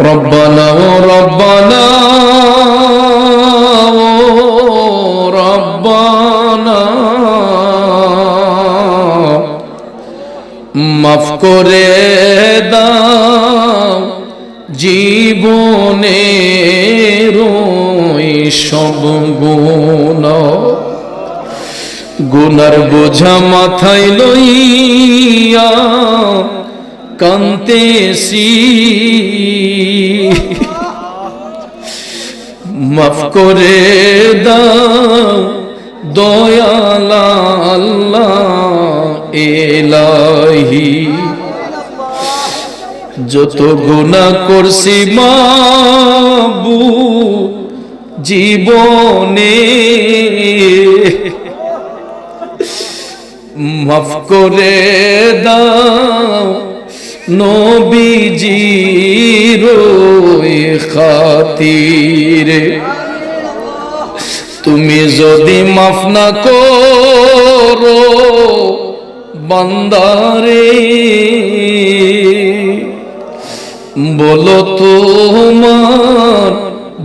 ربنا ربنا ربنا মাফ করে দাও জীবনের ওই সব গুণ গুনার বোঝা মাথায় লইয়া কান্তেছি মাফ করে দাও দয়ালা এলাহি। যত গুণা করছি মাবু জীবনে। মাফ করে দাও নবীজির খাতিরে। তুমি যদি মাফ না করো বন্দারে বলো তোমার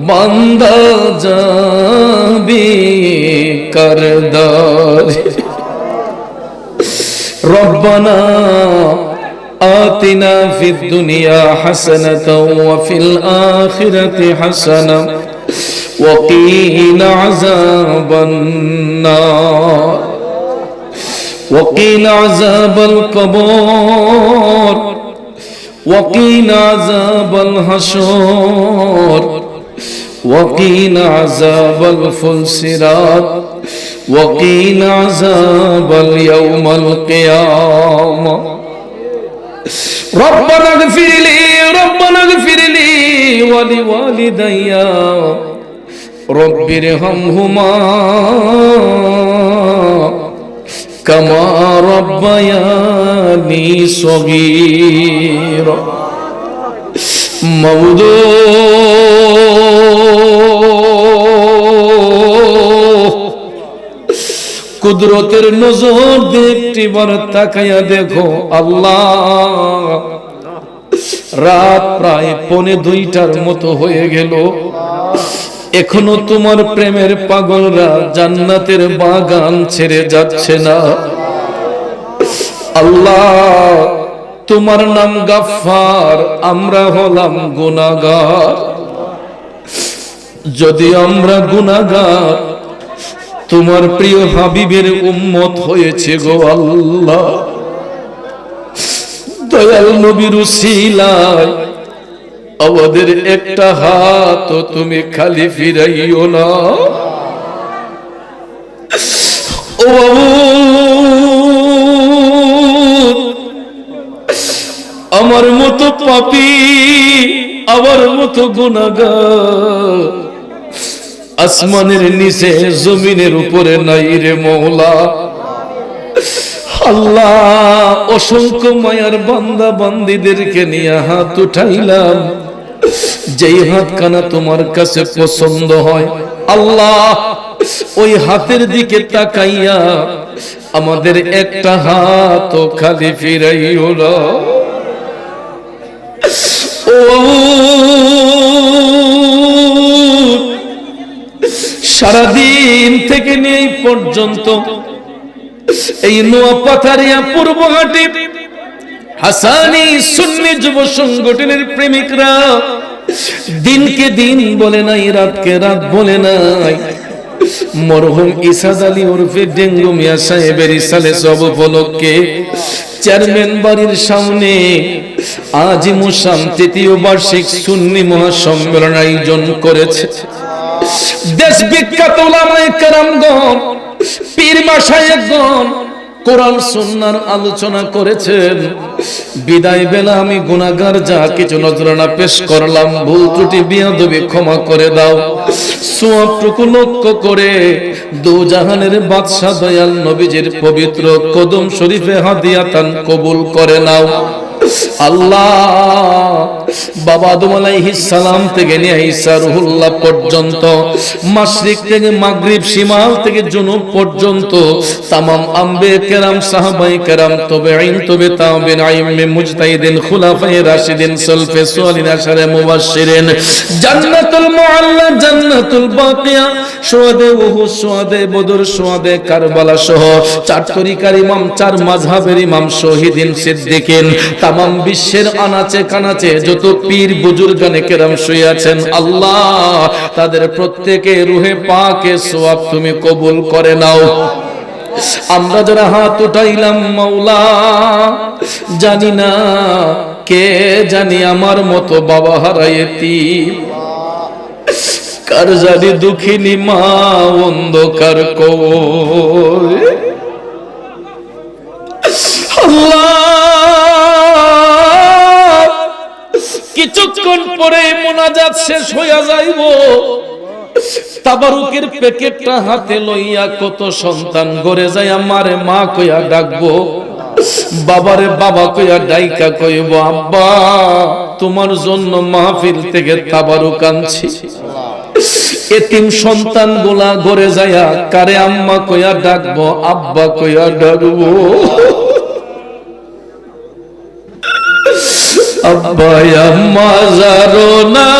বান্দা যাবি করদারে। রব্বনা آتنا في الدنيا حسنة وفي الآخرة حسنة وقينا عذاب النار وقينا عذاب القبور وقينا عذاب الحشور وقينا عذاب الفلسرات وقينا عذاب اليوم القيامة ربنا اغفر لي ربنا اغفر لي ولوالدي رب ارحمهما كما ربياني صغيرا موضوع কুদরতের নজর দিয়ে একটি বার তাকাইয়া দেখো আল্লাহ। রাত প্রায় পনে দুইটার মতো হয়ে গেল। এখনও তোমার প্রেমের পাগলরা জান্নাতের বাগান ছেড়ে যাচ্ছে না। আল্লাহ, তোমার নাম গাফফার, আমরা হলাম গুনাগার যদি আমরা গুনাগার তোমার প্রিয় হাবিবের উম্মত হয়েছে গো আল্লাহ। দয়াল নবীর উসিলায় আমাদের একটা হাত তুমি খালি ফিরাইও না। ও আমার মতো পাপি, আমার মতো গুনাগার। আসমানের নিচে, জমিনের উপরে নাই রে মৌলা। আল্লাহ, অসংখ্য মায়ার বান্দা বান্দিদেরকে নিয়ে হাত উঠাইলাম। যেই হাত কানা তোমার কাছে পছন্দ হয়, আল্লাহ, ওই হাতের দিকে তাকাইয়া আমাদের একটা হাত ও খালি ফিরাইও না। ও সারাদিন থেকে নিয়ে এই পর্যন্ত। এই নোয়া পাথারিয়া পূর্বঘাটে হাসানি সুন্নি যুব সংগঠনের প্রেমিকরা দিনকে দিন বলে নাই, রাতকে রাত বলে নাই। মরহুম ইসাদ আলী ওরফে ডেঙ্গু মিয়া সাহেবের ইসালে সব উপলক্ষে চেয়ারম্যান বাড়ির সামনে আজিমুসাম তৃতীয় বার্ষিক সুন্নি মহাসম্মেলন আয়োজন করেছে। দেশ বিখ্যাত ওলামায়ে কেরামগণ পীর মাশায়েখগণ কোরআন সুন্নাহর আলোচনা করেছেন। বিদায় বেলা আমি গুনাহগার যা কিছু নজরানা পেশ করলাম, ভুল ত্রুটি, বিয়াদবি ক্ষমা করে দাও। সোয়াবটুকু লক্ষ্য করে দু জাহানের বাদশা দয়াল নবীজির পবিত্র কদম শরীফে হাদিয়াতান কবুল করে নাও। আল্লাহ। বাবা আলাইহিস সালাম থেকে নিয়ে ঈসা রুহুল্লাহ পর্যন্ত, মাশরিক থেকে মাগরিব শিমাল থেকে জুনুব পর্যন্ত, তামাম আম্বে কেরাম, সাহাবাই কেরাম তবে আইন তবে তাবিন আইমে মুজতাহিদিন, খুলাফায়ে রাশিদিন, সলফে সোয়ালিন, আশারে মুবাশশিরিন। জান্নাতুল মুআল্লা, জান্নাতুল বাকিয়া, সোয়াদে উহুদ, সোয়াদে বদর, সোয়াদে কারবালা সহ চার তরিকার ইমাম, চার মাযহাবের ইমাম, শহীদিন, সিদ্দিকিন তামাম বিশ্বের আনাচে কানাচে যত পীর বুজুর্গানে কেরাম শুয়ে আছেন, আল্লাহ তাদের প্রত্যেকে রুহে পাকে সোয়াব তুমি কবুল করে নাও। আমরা যারা হাত উঠাইলাম, মাওলা, জানি না কে জানি আমার মতো বাবা হারাইতি কার জানি দুঃখিনী মা অন্ধকার কই। আল্লাহ কিছুক্ষণ পরে মোনাজাত শেষ হইয়া যাইব। তাবারুকের প্যাকেটটা হাতে লইয়া কত সন্তান গড়ে যায়, আমারে মা কইয়া ডাকবো, বাবারে বাবা কইয়া ডাইকা কইব, আব্বা, তোমার জন্য মাহফিল থেকে তাবারুক আনছি। এতিম সন্তান গোলা গড়ে যায়া কারে আম্মা কইয়া ডাকবো, আব্বা কইয়া ডাকবো? আব্বা আম্মা জারো না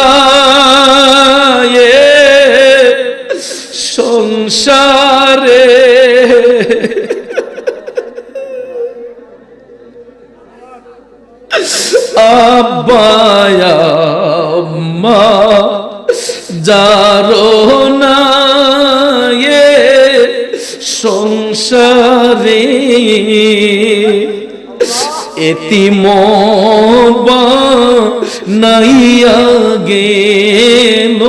সংসারে। আব্বা আম্মা জারো না সংসারে। এতিম নাইয়া গেল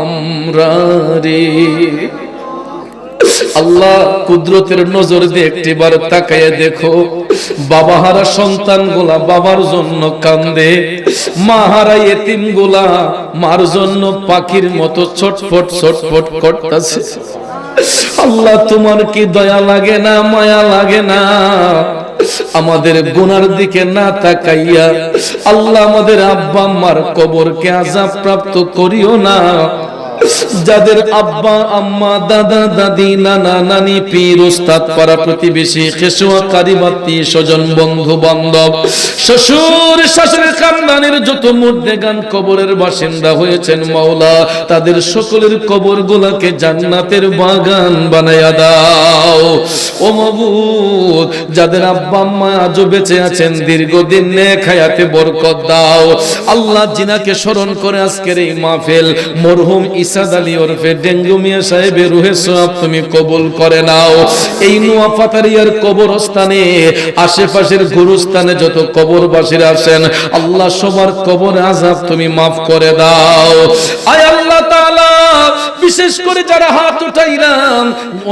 আমরা রে আল্লাহ কুদরতের নজর দিয়ে একটিবার তাকায় দেখো, বাবাহারা সন্তান গোলা বাবার জন্য কান্দে, মাহারা এতিম গোলা মার জন্য পাখির মতো ছটফট ছটফট করতেছে। আল্লাহ তোমার কি দয়া লাগে না, মায়া লাগে না? আমাদের গুনার দিকে না তাকাইয়া আল্লাহ আমাদের আব্বা আম্মার কবরকে আজাব প্রাপ্ত করিও না। যাদের আব্বা, আম্মা, দাদা, দাদি, নানা, নানি, পীর, উস্তাদ পাড়া প্রতিবেশী খেসুয়া কারিবাতি স্বজন, বন্ধু, বান্ধব, শ্বশুর, শাশুড়ির খানদানের যত মুর্দেগান কবরের বাসিন্দা হয়েছেন মাওলা, তাদের সকলের কবর গুলাকে জান্নাতের বাগান বানায়া দাও। ও মাবুদ, যাদের আব্বা, আম্মা আজও বেঁচে আছেন, দীর্ঘদিন নেক হায়াতে বরকত দাও। আল্লাহ জিনাকে স্মরণ করে আজকের এই মাহফিল মরহুম ইসাদ আলী ওরফে ডেঙ্গু মিয়া সাহেবের রুহে তুমি কবুল করে নাও। এই নোয়াফাতারিয়ার কবরস্থানে, আশেপাশের গুরুস্থানে যত কবরবাসীরা আছেন, আল্লাহ সবার কবর আজাব তুমি মাফ করে দাও। আয় আল্লাহ তাআলা! বিশেষ করে যারা হাত উঠাইলাম,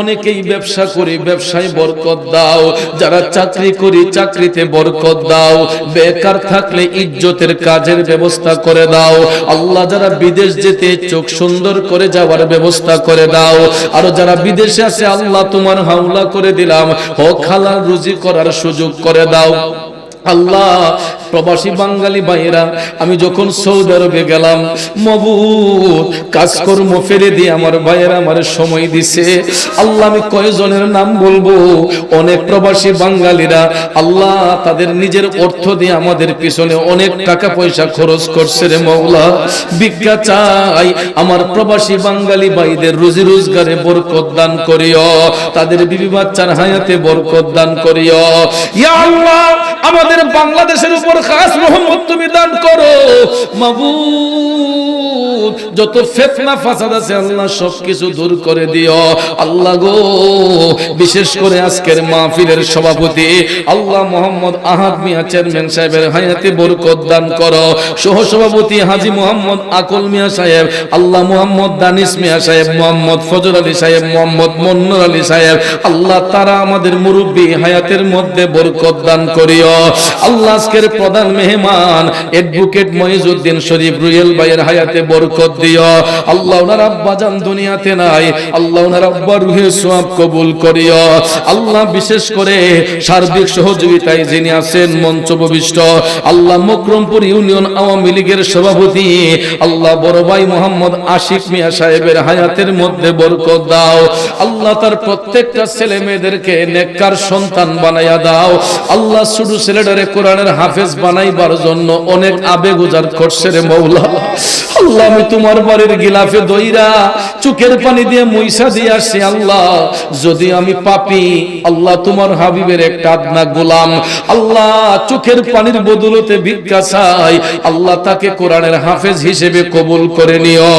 অনেকেই ব্যবসা করি ব্যবসায় বরকত দাও। যারা চাকরি করি চাকরিতে বরকত দাও, বেকার থাকলে ইজ্জতের কাজের ব্যবস্থা করে দাও। আল্লাহ যারা বিদেশ যেতে চোখ সুন্দর করে যাওয়ার ব্যবস্থা করে দাও। আর যারা বিদেশে আছে, আল্লাহ তোমার হাওলা করে দিলাম। হোক হালাল রুজি করার সুযোগ করে দাও। আল্লাহ প্রবাসী বাঙালি ভাইয়েরা, আমি যখন সৌদি আরবে গেলাম মবুদ কাজকর্ম ফেরে দিয়ে আমার ভাইয়েরা আমার সময় দিছে। আল্লাহ, আমি কয়জনের নাম বলব? অনেক প্রবাসী বাঙালিরা, আল্লাহ তাদের নিজের অর্থ দিয়ে আমাদের পিছনে অনেক টাকা পয়সা খরচ করছে রে মৌলা ভিক্ষা চাই আমার প্রবাসী বাঙালি ভাইদের রুজি রোজগারে বরকত দান করিও। তাদের বিবি বাচ্চার হায়াতে বরকত দান করিও। ইয়া আল্লাহ, আমাদের বাংলাদেশের উপর খাস রহমত তুমি দান করো। মাবুদ। যত ফেতনা, ফাসাদ আছে, আল্লাহ সবকিছু দূর করে দিও। আল্লাহ গো, বিশেষ করে আজকের মাহফিলের সভাপতি, আল্লাহ মোহাম্মদ আহাদ মিয়া, চেয়ারম্যান সাহেবের হায়াতে বরকত দান করো। সহ সভাপতি হাজি মোহাম্মদ আকুল মিয়া সাহেব, আল্লাহ মোহাম্মদ দানিস মিয়া সাহেব, মোহাম্মদ ফজর আলী সাহেব, মোহাম্মদ মন্নুর আলী সাহেব, আল্লাহ তারা আমাদের মুরব্বী হায়াতের মধ্যে বরকত দান করিও। আল্লাহ আজকের প্রধান মেহমান, অ্যাডভোকেট মহিজউদ্দিন শরীফ রুয়েল ভাইয়ের হায়াতে বরকত দিও। আল্লাহ ওনার আব্বা জান দুনিয়াতে নাই। আল্লাহ ওনার আব্বা রুহে সোয়াব কবুল করিও। আল্লাহ বিশেষ করে সার্বিক সহযোগিতায় যিনি আছেন মঞ্চ ভবিষ্ঠ আল্লাহ মকরমপুর ইউনিয়ন আওয়ামী লীগের সভাপতি, আল্লাহ বড় ভাই মোহাম্মদ আশিক মিয়া সাহেবের হায়াতের মধ্যে বরকত দাও। আল্লাহ তার প্রত্যেকটা ছেলে মেয়েদেরকে নেককার সন্তান বানাইয়া দাও। আল্লাহ শুধু ছেলেটারে কোরআনের হাফেজ বানাইবার জন্য অনেক আবেগ উজাড় করছে রে মৌলা। আল্লাহ তোমার বাড়ির গিলাফে দইরা, চোখের পানি দিয়ে মইসা দিয়ে আসছি আল্লাহ। যদি আমি পাপি, আল্লাহ তোমার হাবিবের একটা আদনা গোলাম। আল্লাহ চোখের পানির বদলতে ভিক্ষা চাই। আল্লাহ তাকে কোরআনের হাফেজ হিসেবে কবুল করে নিও।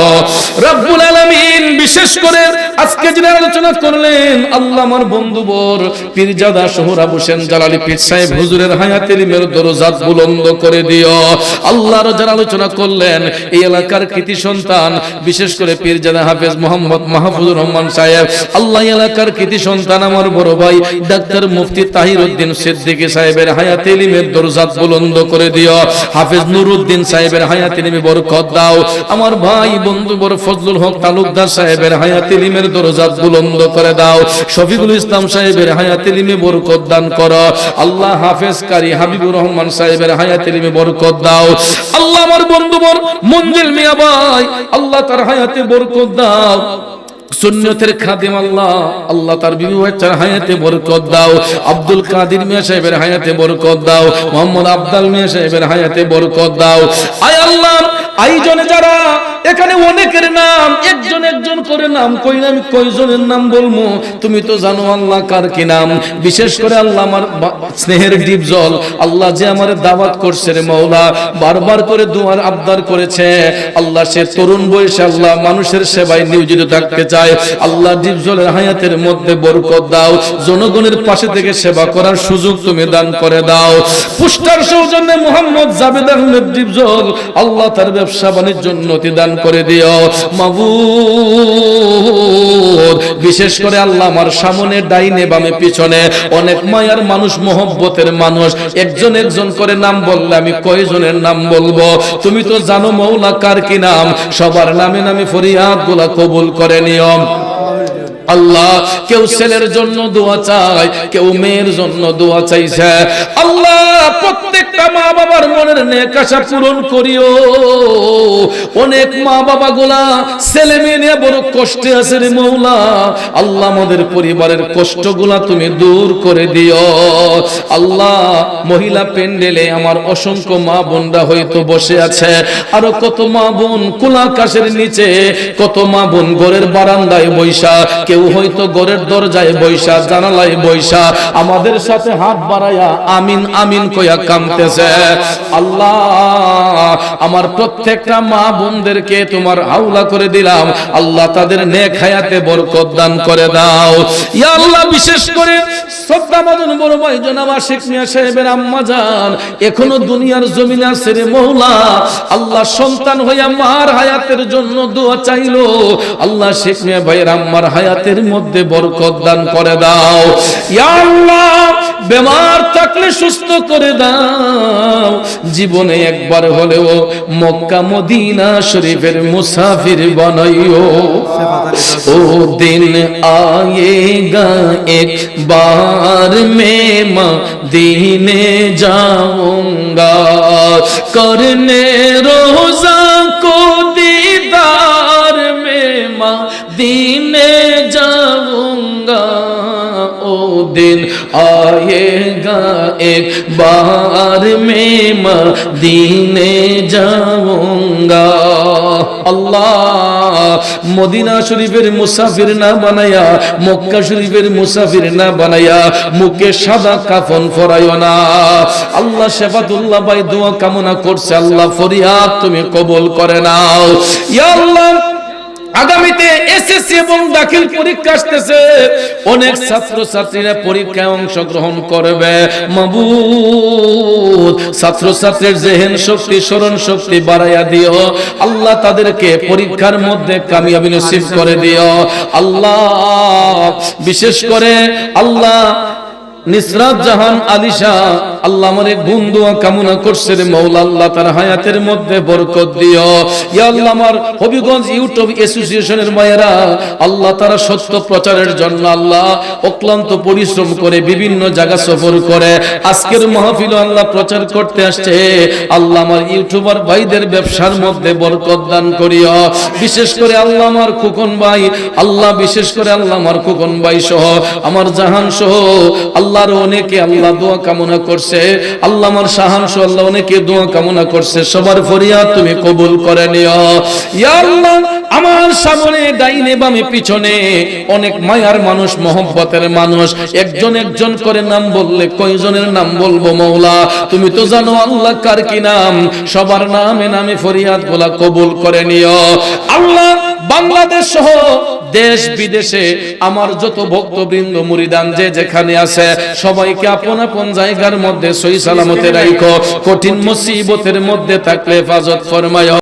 রব্বুল আলামিন বিশেষ করে আজকে যিনি আলোচনা করলেন, আল্লাহ আমার বন্ধু বর, পীরজাদা শহরা হোসেন জালালি পীর সাহেব হুজুরের হায়াতের মের দরজাত বুলন্দ করে দিও। আল্লাহর যারা আলোচনা করলেন, এই এলাকার কৃতি সন্তান, বিশেষ করে পীরজাদা হাফেজ মোহাম্মদ মাহফুজুর রহমান সাহেব। আল্লাহ এলাকার কৃতি সন্তান আমার বড় ভাই, ডাক্তার মুফতি তাহির উদ্দিন সিদ্দিকী সাহেবের হায়াতে ইলিমের দরজাত বুলন্দ করে দিও। হাফেজ নুরুদ্দিন সাহেবের হায়াতে ইলিমে বরকত দাও। আমার ভাই বন্ধু বড় ফজলুল হক তালুকদার সাহেবের হায়াতে ইলিমের দরজাত বুলন্দ করে দাও। শফিকুল ইসলাম সাহেবের হায়াতে ইলিমে বরকত দান করো। আল্লাহ হাফেজ কারি হাবিবুর রহমান সাহেবের হায়াতে ইলিমে বরকত দাও। আল্লাহ আমার বন্ধু বর, মঞ্জিল মিয়া ভাই আল্লাহ তার হায়াতে বরকত দাও। দাও। আব্দুল কাদির হায়াতে দাও। মোহাম্মদ হায়াতে দাও। আল্লাহ আইজনে যারা এখানে অনেকের নাম, একজন একজন করে নাম কই আমি কয়জনের নাম বলব? তুমি তো জানো আল্লাহ কার কি নাম। বিশেষ করে আল্লাহ আমার স্নেহের ডিপ জল। আল্লাহ যে আমার দাওয়াত করছে রে মৌলা বারবার করে দুয়ার আবদার করেছে। আল্লাহ সে তরুণ বয়সে আল্লাহ মানুষের সেবায় নিয়োজিত থাকতে চায়। আল্লাহ ডিপ জলের হায়াতের মধ্যে বরকত দাও। জনগণের পাশে থেকে সেবা করার সুযোগ তুমি দান করে দাও। পুষ্টার সৌজন্যে মোহাম্মদ জাবেদ আহমেদ ডিপ জল, আল্লাহ তার ব্যবসা বাণিজ্য উন্নতি দান করে দিও। মাবুদ, বিশেষ করে আল্লাহ আমার সামনে, ডাইনে, বামে, পিছনে। অনেক মায়ার মানুষ, মোহব্বতের মানুষ। একজন একজন করে নাম বললে আমি কয়জনের নাম বলব? তুমি তো জানো মৌলা কার কি নাম? সবার নামে নামে ফরিয়াদগুলা কবুল করে নিয়ম আল্লাহ, কেউ ছেলের জন্য দোয়া চায়, কেউ মেয়ের জন্য দোয়া চাইছে। আল্লাহ, প্রত্যেকটা মা বাবার মনের নেক আশা পূরণ করিও। অনেক মা বাবা গুলা ছেলে মেয়ে নিয়ে বড় কষ্টে আছে রে মৌলা। আল্লাহ আমাদের পরিবারের কষ্টগুলা তুমি দূর করে দিও। আল্লাহ, মহিলা পেন্ডেলে আমার অসংখ্য মা বোনরা হয়তো বসে আছে। আরও কত মা বোন কুলাকাশের নিচে, কত মা বোন ঘরের বারান্দায় বৈশা কেউ হয়তো ঘরের দরজায় বৈশা জানালায় বৈশা আমাদের সাথে হাত বাড়াইয়া আমিন আমিন কইয়া কামতেছে আল্লাহ, আমার প্রত্যেকটা মা বোনদেরকে তোমার হাওলা করে দিলাম। আল্লাহ তাদের নেক হায়াতে বরকত দান করে দাও। ইয়া আল্লাহ, বিশেষ করে শ্রদ্ধা মদন বড় ভাই জনাব আশিক মিয়া সাহেবের আম্মা যান এখনও দুনিয়ার জমিনে আছে রে মৌলা। আল্লাহ সন্তান হইয়া মার হায়াতের জন্য দোয়া চাইলো। আল্লাহ শেখ মিয়া ভাইয়ের আম্মার হায়াতের মধ্যে বরকত দান করে দাও ইয়া আল্লাহ বেমার থাকলে সুস্থ করে দাও জীবনে একবার হলেও মক্কা মদিনা শরীফের মুসাফির বানাইও ও দিন आएगा एक बार मैं मदीने जाऊंगा करने रोजा को दीदार में দিনে جاؤں ও দিন دن آئے گا ایک بار میں مدینے মদিনা শরীফের মুসাফির না বানায়া, মক্কা শরীফের মুসাফির না বানায়া, মুখে সাদা কাফন ফরাইও না। আল্লাহ শেফাতুল্লাহ বাই দোয়া কামনা করছে, আল্লাহ ফরিয়া তুমি কবুল করে নাও। ইয়া আল্লাহ আগামীতে এসএসসি এবং দাখিল পরীক্ষা আসতেছে। অনেক ছাত্র ছাত্রীরা পরীক্ষায় অংশগ্রহণ করবে। মাবুদ ছাত্র ছাত্রীর জেহেন শক্তি, স্মরণ শক্তি বাড়াইয়া দিও। আল্লাহ তাদেরকে পরীক্ষার মধ্যে কামিয়াবি নসিব করে দিও। আল্লাহ, বিশেষ করে আল্লাহ নিসরাত জাহান আলিশা, আল্লাহ আমার এক বন্ধু কামনা করছে রে মৌলা আল্লাহ তার হায়াতের মধ্যে বরকত দিও। ইয়া আল্লাহ আমার হবিগঞ্জ ইউটিউব অ্যাসোসিয়েশনের মায়েরা, আল্লাহ তারা সত্য প্রচারের জন্য আল্লাহ অক্লান্ত পরিশ্রম করে বিভিন্ন জায়গা সফর করে। আজকের মাহফিল আল্লাহ প্রচার করতে আসছে। আল্লাহ আমার ইউটিউবার ভাইদের ব্যবসার মধ্যে বরকত দান করিও। বিশেষ করে আল্লাহ আমার খুকন ভাই, আল্লাহ বিশেষ করে আল্লাহ আমার খুকন ভাই সহ, আমার জাহান সহ আল্লাহর অনেকে আল্লাহ দোয়া কামনা করছে, আল্লাহ আমার শাহান সহ আল্লাহ অনেকে দোয়া কামনা করছে, সবার ফরিয়াদ তুমি কবুল করে নিও। আল্লাহ, আমার সামনে, ডাইনে বামে পিছনে অনেক মায়ার মানুষ, মহব্বতের মানুষ, একজন একজন করে নাম বললে কয়জনের নাম বলব মৌলা? তুমি তো জানো আল্লাহ কার কি নাম, সবার নামে নামে ফরিয়াদ গোলা কবুল করে নিও। আল্লাহ বাংলাদেশ সহ দেশ বিদেশে আমার যত ভক্তবৃন্দ, মুরিদান যে যেখানে আছে, সবাইকে আপন আপন জায়গার মধ্যে সই সালামতে রাখো কঠিন মুসিবতের মধ্যে থাকলে হেফাজত ফরমায়।